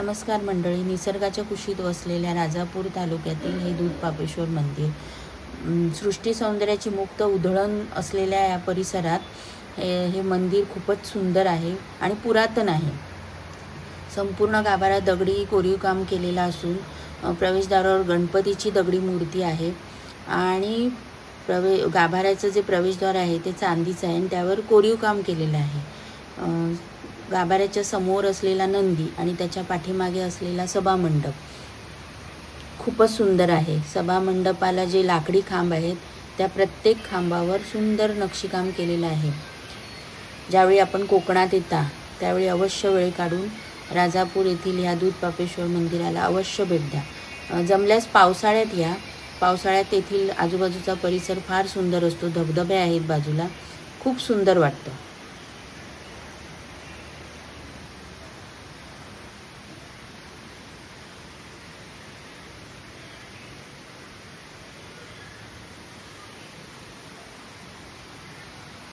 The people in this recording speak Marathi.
नमस्कार मंडळी निसर्गाच्या कुशीत वसलेल्या राजापूर तालुक्यातील हे दूध पापेश्वर मंदिर सृष्टी सौंदर्याची मुक्त उधळण असलेल्या या परिसरात हे हे मंदिर खूपच सुंदर आहे आणि पुरातन आहे. संपूर्ण गाभारा दगडी कोरीव काम केलेलं असून प्रवेशद्वारावर गणपतीची दगडी मूर्ती आहे आणि प्रवे गाभाऱ्याचं जे प्रवेशद्वार आहे ते चांदीचं आहे आणि त्यावर कोरीव काम केलेलं आहे. गाभाऱ्याच्या समोर असलेला नंदी आणि त्याच्या पाठीमागे असलेला सभामंडप खूपच सुंदर आहे. सभामंडपाला जे लाकडी खांब आहेत त्या प्रत्येक खांबावर सुंदर नक्षीकाम केलेलं आहे. ज्यावेळी आपण कोकणात येता त्यावेळी अवश्य वेळ काढून राजापूर येथील या दूध पापेश्वर मंदिराला अवश्य भेट द्या. जमल्यास पावसाळ्यात या. पावसाळ्यात येथील आजूबाजूचा परिसर फार सुंदर असतो. धबधबे आहेत बाजूला. खूप सुंदर वाटतं.